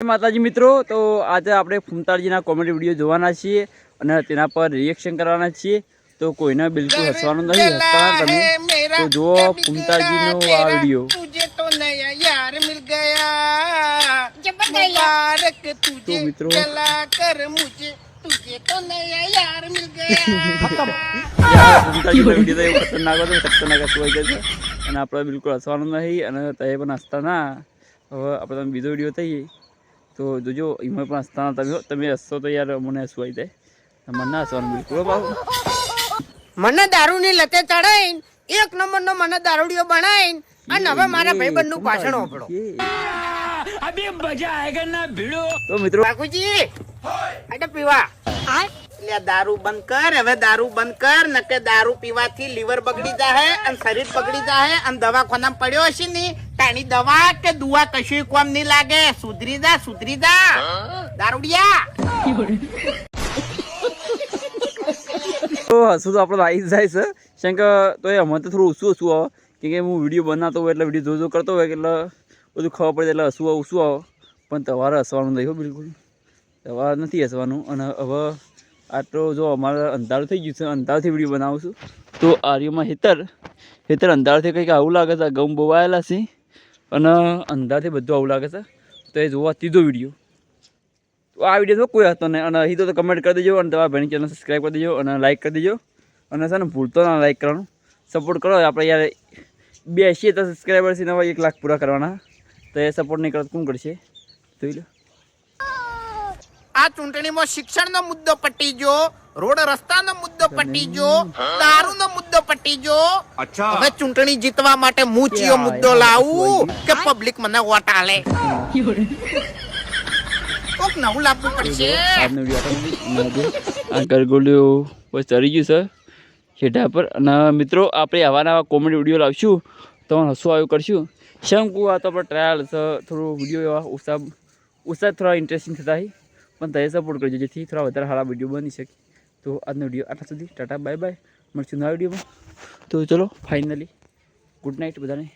માતાજી મિત્રો. તો આજે આપણે ફૂમતાળજીના કોમેડી વીડિયો જોવાના છીએ અને તેના પર રિએક્શન કરવાના છીએ. તો કોઈને બિલકુલ હસવાનું નહીં હસતા તમે. તો જુઓ ફૂમતાળજીનો આ વીડિયો. તો મિત્રો અને આપણે બિલકુલ હસવાનું નહીં અને તે પણ હસતા ના. હવે આપણે તમે બીજો વીડિયો થઈએ. તો જોજો એમાં પણ હસતા ના તમે તમે હસશો તો યાર મને હસવાઈ જાય. મને ના હસવાનું બિલકુલ બાબુ મને દારૂ ની લતે ચડાઈને એક નંબર નો મને દારૂડિયો બનાવીને અને હવે મારા ભાઈબંધનું પાછળ ઓપડો તો મિત્રો બાકુજી અડે પીવા. લે, દારૂ બંધ કર, હવે દારૂ બંધ કર, નકે દારૂ પીવાથી લીવર બગડી જાય અને શરીર બગડી જાય અને દવાખાના પડ્યો હશે નહીં. તાની દવા કે દુવા કશું કોમ નહીં લાગે. સુધરી જા સુધરી જા. દારૂડિયા. તો હસું તો આપણે આવી જાય છે. કેમ કે તો એ અમે તો થોડું ઓછું ઓછું આવે. કેમ કે હું વીડિયો બનાવતો હોય એટલે વીડિયો જોજો કરતો હોય એટલે બધું ખબર પડે એટલે હસવું ઓછું આવે. પણ તમારે હસવાનું નહીં હો, બિલકુલ. તમારે નથી હસવાનું અને હવે આટલો જો અમારે અંધારું થઈ ગયું છે, અંધારથી વીડિયો બનાવું છું. તો આર્યુમાં હેતર હેતર અંધારથી કંઈક આવું લાગે છે ગમ આવેલા છે, અને અંધારથી બધું આવું લાગે છે. તો એ જોવા ત્રીજો વીડિયો તો આ વીડિયો કોઈ હતો નહીં. અને અહીં તો કમેન્ટ કરી દેજો, અને તમારા ભાઈની ચેનલ સબસ્ક્રાઈબ કરી દેજો, અને લાઈક કરી દેજો. અને છે ને, ભૂલતો ના લાઈક કરવાનું. સપોર્ટ કરો, આપણે યાર બે એંશી તો સબસ્ક્રાઈબર છે નવા એક લાખ પૂરા કરવાના. તો એ સપોર્ટ નહીં કરો તો કોણ કરશે? જોઈ લો. આ ચૂંટણીમાં શિક્ષણનો મુદ્દો પટી ગયો રોડ રસ્તાનો મુદ્દો પટી ગયો દારૂનો મુદ્દો પટી ગયો. હવે ચૂંટણી જીતવા માટે હું મુદ્દો લાવું કે પબ્લિક મને વોટ આલે? કોક નવું લાવવું પડશે. વીડિયો બસ ચડી ગયું છે. છેટા પર. અને મિત્રો આપણે આવા નવા કોમેડી વીડિયો લાવશું. તો હસવું આવ્યું કરશું. શંકુ આ તો આપણે ટ્રાયલ થોડું વીડિયો એવા ઉત્સાહ ઉત્સાહ થોડા ઇન્ટરેસ્ટિંગ થતા હોય પણ તમે સપોર્ટ કરજો, જેથી થોડા વધારે સારા વીડિયો બની શકે. તો આજનો વીડિયો આટલા સુધી. ટાટા બાય બાય મળશું નવા વિડીયોમાં. તો ચલો ફાઇનલી ગુડ નાઇટ બધાને.